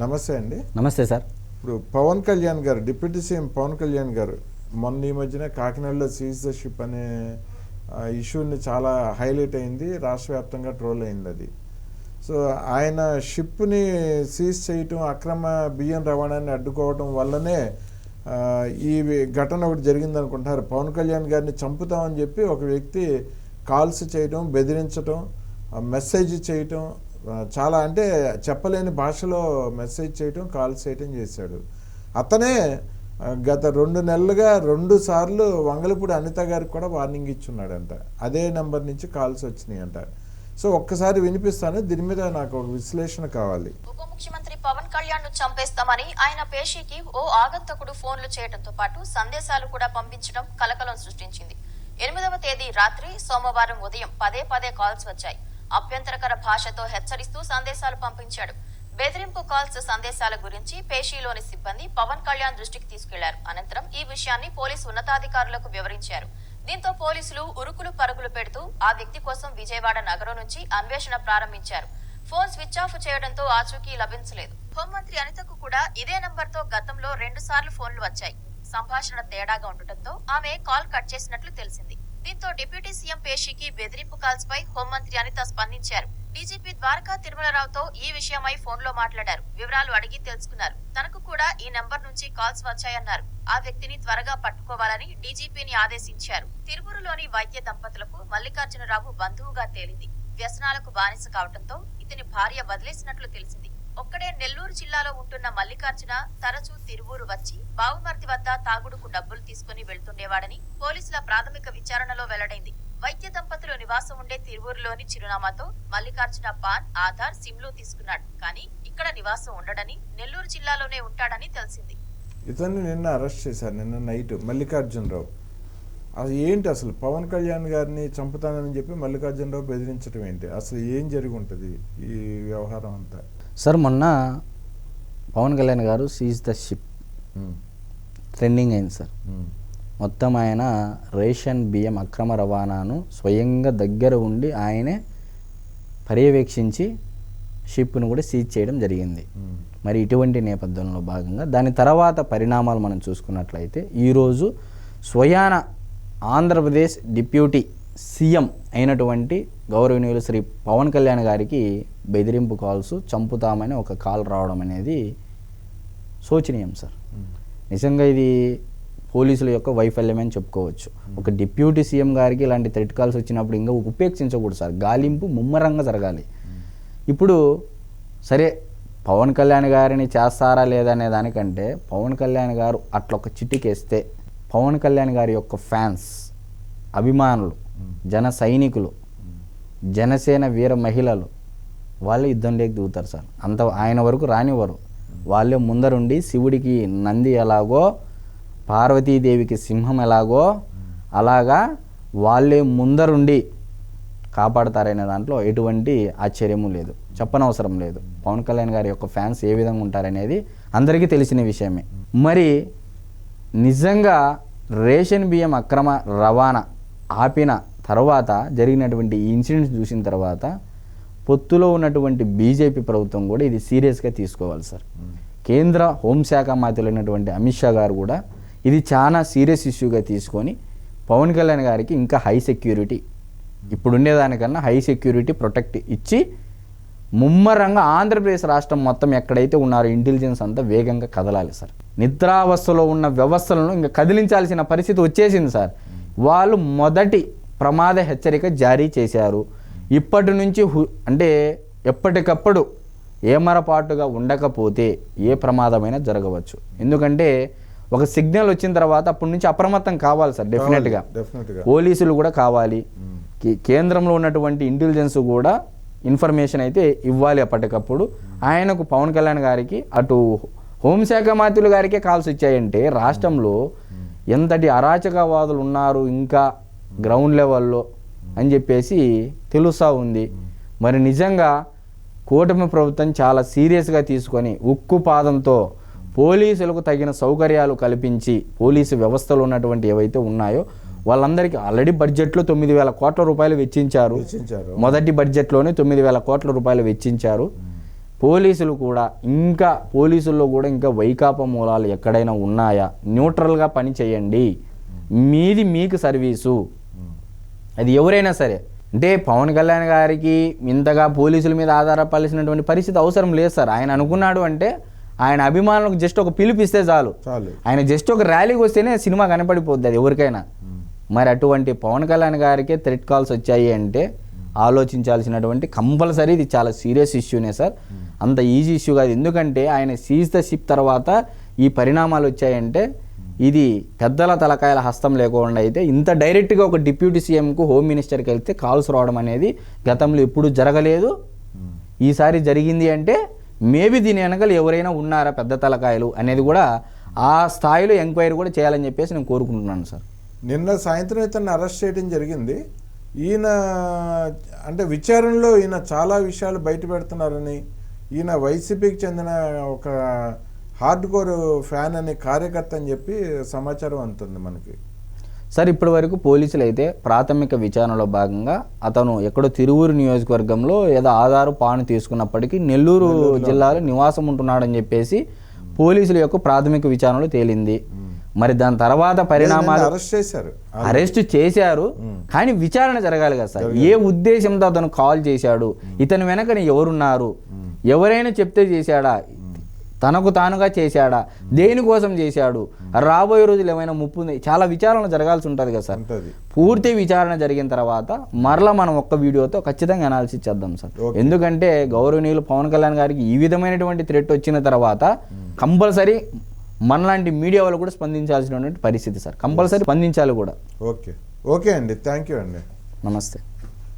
నమస్తే అండి. నమస్తే సార్. ఇప్పుడు పవన్ కళ్యాణ్ గారు డిప్యూటీ సీఎం పవన్ కళ్యాణ్ గారు మొన్న ఈ మధ్యన కాకినాడలో సీజ్ ద షిప్ అనే ఇష్యూని చాలా హైలైట్ అయింది రాష్ట్ర వ్యాప్తంగా ట్రోల్ అయింది అది. సో ఆయన షిప్ని సీజ్ చేయటం అక్రమ బియ్యం రవాణాన్ని అడ్డుకోవటం వల్లనే ఈ ఘటన ఒకటి జరిగింది అనుకుంటారు పవన్ కళ్యాణ్ గారిని చంపుతామని చెప్పి ఒక వ్యక్తి కాల్స్ చేయటం బెదిరించటం మెసేజ్ చేయటం చాలా అంటే చెప్పలేని భాషలో మెసేజ్ చేయటం కాల్స్ చేయటం చేశాడు. అతనే గత రెండు నెలలుగా రెండు సార్లు వంగలపూడి అనిత గారికి కూడా వార్నింగ్ ఇచ్చున్నాడంట. అదే నెంబర్ నుంచి కాల్స్ వచ్చినాయి అంట సో ఒక్కసారి వినిపిస్తాను. దీని మీద నాకు ఒక విశ్లేషణ కావాలి. ఉప ముఖ్యమంత్రి పవన్ కళ్యాణ్ను చంపేస్తామని ఆయన పేషీకి ఓ ఆగంతకుడు ఫోన్లు చేయడంతో పాటు సందేశాలు కూడా పంపించడం కలకలం సృష్టించింది. ఎనిమిదవ తేదీ రాత్రి సోమవారం ఉదయం పదే పదే కాల్స్ వచ్చాయి. అభ్యంతరకర భాషతో హెచ్చరిస్తూ సందేశాలు పంపించాడు. బెదిరింపు కాల్స్ సందేశాల గురించి పేషీలోని సిబ్బంది పవన్ కళ్యాణ్ దృష్టికి తీసుకెళ్ళారు. అనంతరం ఈ విషయాన్ని పోలీసు ఉన్నతాధికారులకు వివరించారు. దీంతో పోలీసులు ఉరుకులు పరుగులు పెడుతూ ఆ వ్యక్తి కోసం విజయవాడ నగరం నుంచి అన్వేషణ ప్రారంభించారు. ఫోన్ స్విచ్ ఆఫ్ చేయడంతో ఆచూకీ లభించలేదు. హోంమంత్రి అనితకు కూడా ఇదే నంబర్తో గతంలో రెండు సార్లు ఫోన్లు వచ్చాయి. సంభాషణ తేడాగా ఉండటంతో ఆమె కాల్ కట్ చేసినట్లు తెలిసింది. దీంతో డిప్యూటీ సీఎం పేషీకి బెదిరింపు కాల్స్ పై హోంమంత్రి అనిత స్పందించారు. డీజీపీ ద్వారకా తిరుమలరావుతో ఈ విషయమై ఫోన్లో మాట్లాడారు. వివరాలు అడిగి తెలుసుకున్నారు. తనకు కూడా ఈ నెంబర్ నుంచి కాల్స్ వచ్చాయన్నారు. ఆ వ్యక్తిని త్వరగా పట్టుకోవాలని డీజీపీని ఆదేశించారు. తిరువురులోని వైద్య దంపతులకు మల్లికార్జునరావు బంధువుగా తేలింది. వ్యసనాలకు బానిస కావడంతో ఇతని భార్య వదిలేసినట్లు తెలిసింది. ఒక్కడే నెల్లూరు జిల్లాలో ఉంటున్న మల్లికార్జున తరచూ తిరువూరు వచ్చి బావుమర్తి వద్ద తాగుడుకు డబ్బులు తీసుకుని వెళ్తుండేవాడని పోలీసుల ప్రాథమిక విచారణలో వెల్లడైంది. వైద్య దంపతులు నివాసం ఉండే తిరువూరులోని చిరునామాతో మల్లికార్జున పాన్ ఆధార్ సిమ్లు తీసుకున్నాడు. కానీ ఇక్కడ నివాసం ఉండడని నెల్లూరు జిల్లాలోనే ఉంటాడని తెలిసింది. ఇతన్ని నిన్న అరెస్ట్ చేశారు నిన్న నైట్ మల్లికార్జునరావు. అది ఏంటి అసలు? పవన్ కళ్యాణ్ గారిని చంపుతానని చెప్పి మల్లికార్జునరావు బెదిరించడం ఏంటి? అసలు ఏం జరిగి ఉంటుంది ఈ వ్యవహారం అంతా? సార్ మొన్న పవన్ కళ్యాణ్ గారు సీజ్ ద షిప్ ట్రెండింగ్ అయింది సార్. ఉమ్, మొత్తం ఆయన రేషన్ బియ్యం అక్రమ రవాణాను స్వయంగా దగ్గర ఉండి ఆయనే పర్యవేక్షించి షిప్ను కూడా సీజ్ చేయడం జరిగింది. ఉమ్, మరి ఇటువంటి నేపథ్యంలో భాగంగా దాని తర్వాత పరిణామాలు మనం చూసుకున్నట్లయితే ఈరోజు స్వయాన ఆంధ్రప్రదేశ్ డిప్యూటీ సీఎం అయినటువంటి గౌరవనీయులు శ్రీ పవన్ కళ్యాణ్ గారికి బెదిరింపు కాల్స్ చంపుతామని ఒక కాల్ రావడం అనేది శోచనీయం సార్. నిజంగా ఇది పోలీసుల యొక్క వైఫల్యమే అని చెప్పుకోవచ్చు. ఒక డిప్యూటీ సీఎం గారికి ఇలాంటి థ్రెట్ కాల్స్ వచ్చినప్పుడు ఇంకా ఉపేక్షించకూడదు సార్. గాలింపు ముమ్మరంగా జరగాలి. ఇప్పుడు సరే పవన్ కళ్యాణ్ గారిని చేస్తారా లేదా అనే దానికంటే పవన్ కళ్యాణ్ గారు అట్లా ఒక చిట్టికేస్తే పవన్ కళ్యాణ్ గారి యొక్క ఫ్యాన్స్ అభిమానులు జన సైనికులు జనసేన వీర మహిళలు వాళ్ళు యుద్ధంలోకి దిగుతారు సార్. అంత ఆయన వరకు రానివ్వరు. వాళ్ళే ముందరుండి శివుడికి నంది ఎలాగో పార్వతీదేవికి సింహం ఎలాగో అలాగా వాళ్ళే ముందరుండి కాపాడతారనే దాంట్లో ఎటువంటి ఆశ్చర్యము లేదు. చెప్పనవసరం లేదు. పవన్ కళ్యాణ్ గారి యొక్క ఫ్యాన్స్ ఏ విధంగా ఉంటారనేది అందరికీ తెలిసిన విషయమే. మరి నిజంగా రేషన్ బియ్యం అక్రమ రవాణా ఆపిన తర్వాత జరిగినటువంటి ఈ ఇన్సిడెంట్స్ చూసిన తర్వాత పొత్తులో ఉన్నటువంటి బీజేపీ ప్రభుత్వం కూడా ఇది సీరియస్గా తీసుకోవాలి సార్. కేంద్ర హోంశాఖ మంత్రులైనటువంటి అమిత్ షా గారు కూడా ఇది చాలా సీరియస్ ఇష్యూగా తీసుకొని పవన్ కళ్యాణ్ గారికి ఇంకా హై సెక్యూరిటీ ఇప్పుడుండేదానికన్నా హై సెక్యూరిటీ ప్రొటెక్ట్ ఇచ్చి ముమ్మరంగా ఆంధ్రప్రదేశ్ రాష్ట్రం మొత్తం ఎక్కడైతే ఉన్నారో ఇంటెలిజెన్స్ అంతా వేగంగా కదలాలి సార్. నిద్రావస్థలో ఉన్న వ్యవస్థలను ఇంకా కదిలించాల్సిన పరిస్థితి వచ్చేసింది సార్. వాళ్ళు మొదటి ప్రమాద హెచ్చరిక జారీ చేశారు. ఇప్పటి నుంచి అంటే ఎప్పటికప్పుడు ఏమరపాటుగా ఉండకపోతే ఏ ప్రమాదమైనా జరగవచ్చు. ఎందుకంటే ఒక సిగ్నల్ వచ్చిన తర్వాత అప్పటి నుంచి అప్రమత్తం కావాలి సార్ డెఫినెట్గా. డెఫినెట్గా. పోలీసులు కూడా కావాలి. కేంద్రంలో ఉన్నటువంటి ఇంటెలిజెన్స్ కూడా ఇన్ఫర్మేషన్ అయితే ఇవ్వాలి అప్పటికప్పుడు. ఆయనకు పవన్ కళ్యాణ్ గారికి అటు హోంశాఖ మంత్రులు గారికే కాల్స్ ఇచ్చాయంటే రాష్ట్రంలో ఎంతటి అరాచకవాదులు ఉన్నారు ఇంకా గ్రౌండ్ లెవెల్లో అని చెప్పేసి తెలుస్తూ ఉంది. మరి నిజంగా కూటమి ప్రభుత్వం చాలా సీరియస్గా తీసుకొని ఉక్కు పాదంతో పోలీసులకు తగిన సౌకర్యాలు కల్పించి పోలీసు వ్యవస్థలో ఉన్నటువంటి ఏవైతే ఉన్నాయో వాళ్ళందరికీ ఆల్రెడీ బడ్జెట్లో తొమ్మిది వేల కోట్ల రూపాయలు వెచ్చించారు. వెచ్చించారు. మొదటి బడ్జెట్లోనే తొమ్మిది వేల కోట్ల రూపాయలు వెచ్చించారు. పోలీసులు కూడా ఇంకా పోలీసుల్లో కూడా ఇంకా వైకాపా మూలాలు ఎక్కడైనా ఉన్నాయా? న్యూట్రల్గా పని చేయండి. మీది మీకు సర్వీసు. అది ఎవరైనా సరే. అంటే పవన్ కళ్యాణ్ గారికి ఇంతగా పోలీసుల మీద ఆధారపడాల్సినటువంటి పరిస్థితి అవసరం లేదు సార్. ఆయన అనుకున్నాడు అంటే ఆయన అభిమానులకు జస్ట్ ఒక పిలిపిస్తే చాలు. చాలు. ఆయన జస్ట్ ఒక ర్యాలీకి వస్తేనే సినిమా కనపడిపోద్ది అది ఎవరికైనా. మరి అటువంటి పవన్ కళ్యాణ్ గారికి థ్రెట్ కాల్స్ వచ్చాయి అంటే ఆలోచించాల్సినటువంటి కంపల్సరీ ఇది చాలా సీరియస్ ఇష్యూనే సార్. అంత ఈజీ ఇష్యూ కాదు. ఎందుకంటే ఆయన సీజ్ ద షిప్ తర్వాత ఈ పరిణామాలు వచ్చాయంటే ఇది పెద్దల తలకాయల హస్తం లేకుండా అయితే ఇంత డైరెక్ట్గా ఒక డిప్యూటీ సీఎంకు హోమ్ మినిస్టర్కి వెళ్తే కాల్స్ రావడం అనేది గతంలో ఎప్పుడు జరగలేదు. ఈసారి జరిగింది అంటే మేబీ దీని వెనకలు ఎవరైనా ఉన్నారా పెద్ద తలకాయలు అనేది కూడా ఆ స్థాయిలో ఎంక్వైరీ కూడా చేయాలని చెప్పేసి నేను కోరుకుంటున్నాను సార్. నిన్న సాయంత్రం ఇతన్ని అరెస్ట్ చేయడం జరిగింది. ఈయన అంటే విచారణలో ఈయన చాలా విషయాలు బయట పెడుతున్నారని ఈయన వైసీపీకి చెందిన ఒక హార్డ్ కోర్ ఫ్యాన్ అనే కార్యకర్త అని చెప్పి సమాచారం అందుతుంది మనకి. సార్ ఇప్పటి వరకు పోలీసులు అయితే ప్రాథమిక విచారణలో భాగంగా అతను ఎక్కడో తిరువూరు నియోజకవర్గంలో ఏదో ఆధారు పాను తీసుకున్నప్పటికీ నెల్లూరు జిల్లాలో నివాసం ఉంటున్నాడని చెప్పేసి పోలీసుల యొక్క ప్రాథమిక విచారణలో తేలింది. మరి దాని తర్వాత పరిణామాలు అరెస్ట్ చేశారు. అరెస్ట్ చేశారు. కానీ విచారణ జరగాలి కదా సార్. ఏ ఉద్దేశంతో అతను కాల్ చేశాడు? ఇతని వెనకని ఎవరున్నారు? ఎవరైనా చెప్తే చేశాడా? తనకు తానుగా చేశాడా? దేనికోసం చేశాడు? రాబోయే రోజులు ఏమైనా ముప్పు ఉంది? చాలా విచారణ జరగాల్సి ఉంటుంది కదా సార్. పూర్తి విచారణ జరిగిన తర్వాత మరలా మనం ఒక్క వీడియోతో ఖచ్చితంగా అనాలిసిస్ చేద్దాం సార్. ఎందుకంటే గౌరవనీయులు పవన్ కళ్యాణ్ గారికి ఈ విధమైనటువంటి థ్రెట్ వచ్చిన తర్వాత కంపల్సరీ మనలాంటి మీడియా వాళ్ళు కూడా స్పందించాల్సినటువంటి పరిస్థితి సార్. కంపల్సరీ స్పందించాలి కూడా. ఓకే. ఓకే అండి. థ్యాంక్ యూ అండి. నమస్తే.